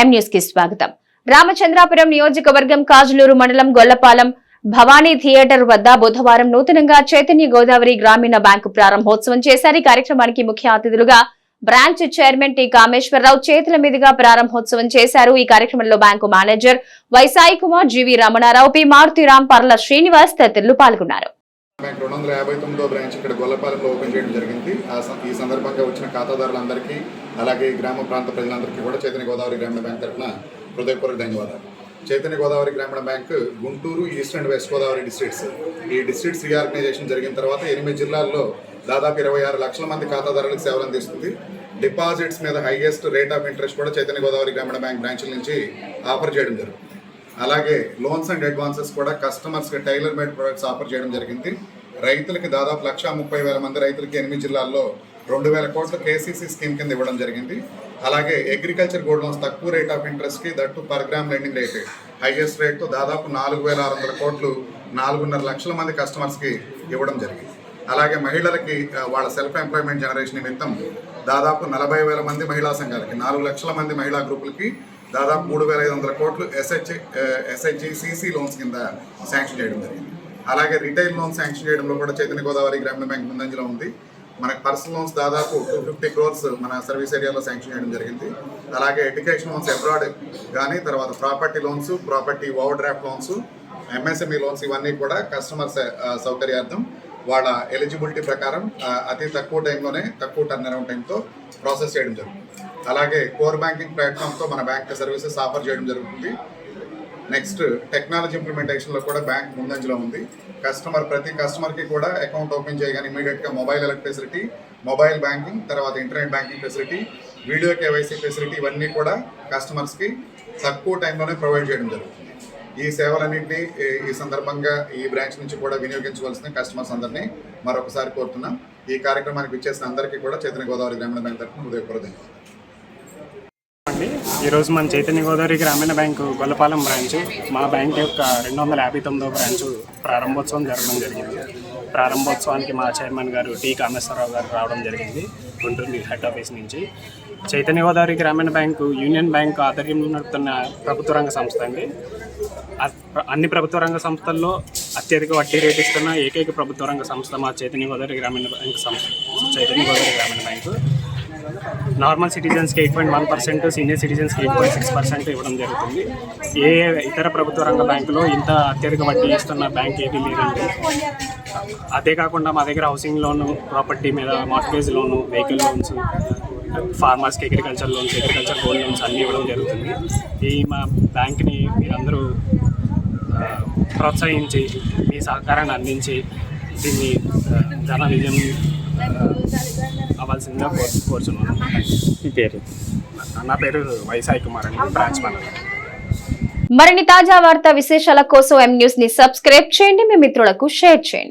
ఎం న్యూస్కి స్వాగతం. రామచంద్రాపురం నియోజకవర్గం కాజులూరు మండలం గొల్లపాలెం భవానీ థియేటర్ వద్ద బుధవారం నూతనంగా చైతన్య గోదావరి గ్రామీణ బ్యాంకు ప్రారంభోత్సవం చేశారు. ఈ కార్యక్రమానికి ముఖ్య అతిథులుగా బ్రాంచ్ చైర్మన్ టి కామేశ్వరరావు చేతుల మీదుగా ప్రారంభోత్సవం చేశారు. ఈ కార్యక్రమంలో bank manager Vaisai Kumar G V Ramanarao P Maruthiram Parla Srinivas తదితరులు పాల్గొన్నారు. బ్యాంక్ రెండు వందల యాభై తొమ్మిదో బ్రాంచ్ ఇక్కడ గొల్లపాలెంలో ఓపెన్ చేయడం జరిగింది. ఈ సందర్భంగా వచ్చిన ఖాతాదారులందరికీ అలాగే ఈ గ్రామ ప్రాంత ప్రజలందరికీ కూడా చైతన్య గోదావరి గ్రామీణ బ్యాంక్ తరఫున హృదయపూర్వక ధన్యవాదాలు. Chaitanya Godavari Grameena Bank Guntur east and west Godavari districts. ఈ డిస్ట్రిక్ట్స్ రీఆర్గనైజేషన్ జరిగిన తర్వాత ఎనిమిది జిల్లాల్లో దాదాపు ఇరవై ఆరు లక్షల మంది ఖాతాదారులకు సేవలు అందిస్తుంది. డిపాజిట్స్ మీద హైయెస్ట్ రేట్ ఆఫ్ ఇంట్రెస్ట్ కూడా చైతన్య గోదావరి గ్రామీణ బ్యాంక్ బ్రాంచ్ల నుంచి ఆఫర్ చేయడం జరుగుతుంది అలాగే లోన్స్ అండ్ అడ్వాన్సెస్ కూడా కస్టమర్స్కి టైలర్ మేడ్ ప్రొడక్ట్స్ ఆఫర్ చేయడం జరిగింది. రైతులకి దాదాపు లక్ష ముప్పై వేల మంది రైతులకి ఎనిమిది జిల్లాల్లో రెండు వేల కోట్ల కేసీసీ స్కీమ్ కింద ఇవ్వడం జరిగింది. అలాగే అగ్రికల్చర్ గోల్డ్ లోన్స్ తక్కువ rate of ఇంట్రెస్ట్కి that per gram lending rate highest రేట్తో దాదాపు నాలుగు వేల ఆరు వందల కోట్లు నాలుగున్నర లక్షల మంది కస్టమర్స్కి ఇవ్వడం జరిగింది. అలాగే మహిళలకి వాళ్ళ సెల్ఫ్ ఎంప్లాయ్మెంట్ జనరేషన్ నిమిత్తం దాదాపు నలభై వేల మంది మహిళా సంఘాలకి నాలుగు లక్షల మంది మహిళా గ్రూపులకి దాదాపు మూడు వేల ఐదు వందల కోట్లు ఎస్హెచ్ ఎస్హెచ్జి సిసి లోన్స్ కింద శాంక్షన్ చేయడం జరిగింది. అలాగే రిటైల్ లోన్ శాంక్షన్ చేయడంలో కూడా చైతన్య గోదావరి గ్రామీణ బ్యాంక్ ముందంజలో ఉంది. మనకు పర్సనల్ లోన్స్ దాదాపు టూ ఫిఫ్టీ క్రోర్స్ మన సర్వీస్ ఏరియాలో శాంక్షన్ చేయడం జరిగింది. అలాగే ఎడ్యుకేషన్ లోన్స్ అబ్రాడ్ కానీ తర్వాత property loans property overdraft loans MSME loans ఇవన్నీ కూడా కస్టమర్ సౌకర్యార్థం. వాళ్ళ ఎలిజిబిలిటీ ప్రకారం అతి తక్కువ టైంలోనే తక్కువ టర్న్ అరౌండ్ టైంతో ప్రాసెస్ చేయడం జరుగుతుంది. అలాగే కోర్ బ్యాంకింగ్ ప్లాట్ఫామ్తో మన బ్యాంక్ సర్వీసెస్ ఆఫర్ చేయడం జరుగుతుంది. నెక్స్ట్ టెక్నాలజీ ఇంప్లిమెంటేషన్లో కూడా బ్యాంక్ ముందంజలో ఉంది. కస్టమర్ ప్రతి కస్టమర్కి కూడా అకౌంట్ ఓపెన్ చేయగానే ఇమీడియట్గా mobile electricity facility mobile banking తర్వాత internet banking facility video KYC facility ఇవన్నీ కూడా కస్టమర్స్కి తక్కువ టైంలోనే ప్రొవైడ్ చేయడం జరుగుతుంది. ఈ సేవలన్నింటినీ ఈ- సందర్భంగా ఈ బ్రాంచ్ నుంచి కూడా వినియోగించవలసిన కస్టమర్స్ అందరినీ మరొకసారి కోరుతున్నాం. ఈ కార్యక్రమానికి ఇచ్చేసిన అందరికీ కూడా చైతన్య గోదావరి గ్రామీణ బ్యాంక్ తరఫున హృదయపూర్వక అండి ఈరోజు మన చైతన్య గోదావరి గ్రామీణ బ్యాంకు గొల్లపాలెం బ్రాంచ్ మా బ్యాంక్ యొక్క రెండు వందల యాభై తొమ్మిదో బ్రాంచ్ ప్రారంభోత్సవం జరగడం జరిగింది. ప్రారంభోత్సవానికి మా చైర్మన్ గారు టి కామేశ్వరరావు గారు రావడం జరిగింది గుంటూరు హెడ్ ఆఫీస్ నుంచి. Chaitanya Godavari Grameena bank union bank ఆధ్వర్యంలో నడుపుతున్న ప్రభుత్వ రంగ సంస్థ అండి. అన్ని ప్రభుత్వ రంగ సంస్థల్లో అత్యధిక వడ్డీ రేటు ఇస్తున్న ఏకైక ప్రభుత్వ రంగ సంస్థ మా చైతన్య గోదావరి గ్రామీణ బ్యాంక్ సంస్థ. Chaitanya Godavari Grameena bank. Normal సిటిజన్స్కి eight point one percent senior సిటిజన్స్కి eight point six percent ఇవ్వడం జరుగుతుంది. ఏ ఇతర ప్రభుత్వ రంగ బ్యాంకులో ఇంత అత్యధిక వడ్డీ ఇస్తున్న బ్యాంక్ ఏది లేదండి. అదే కాకుండా మా దగ్గర హౌసింగ్ లోను ప్రాపర్టీ మీద mortgage loan vehicle loans ఫార్మర్స్కి agriculture loans agriculture gold loans అన్నీ ఇవ్వడం జరుగుతుంది. ఈ మా బ్యాంక్ని మీరందరూ ఆ, ప్రోత్సహించి మీ సహకారాన్ని అందించి దీన్ని ఘన విజయం అవ్వాల్సిందిగా కోరు కోరుచున్నాను. మీ పేరు? నా పేరు వైసాయి కుమార్ అండి బ్రాంచ్ మేనేజర్. మరిన్ని తాజా వార్తా విశేషాల కోసం ఎం న్యూస్ని సబ్స్క్రైబ్ చేయండి. మీ మిత్రులకు షేర్ చేయండి.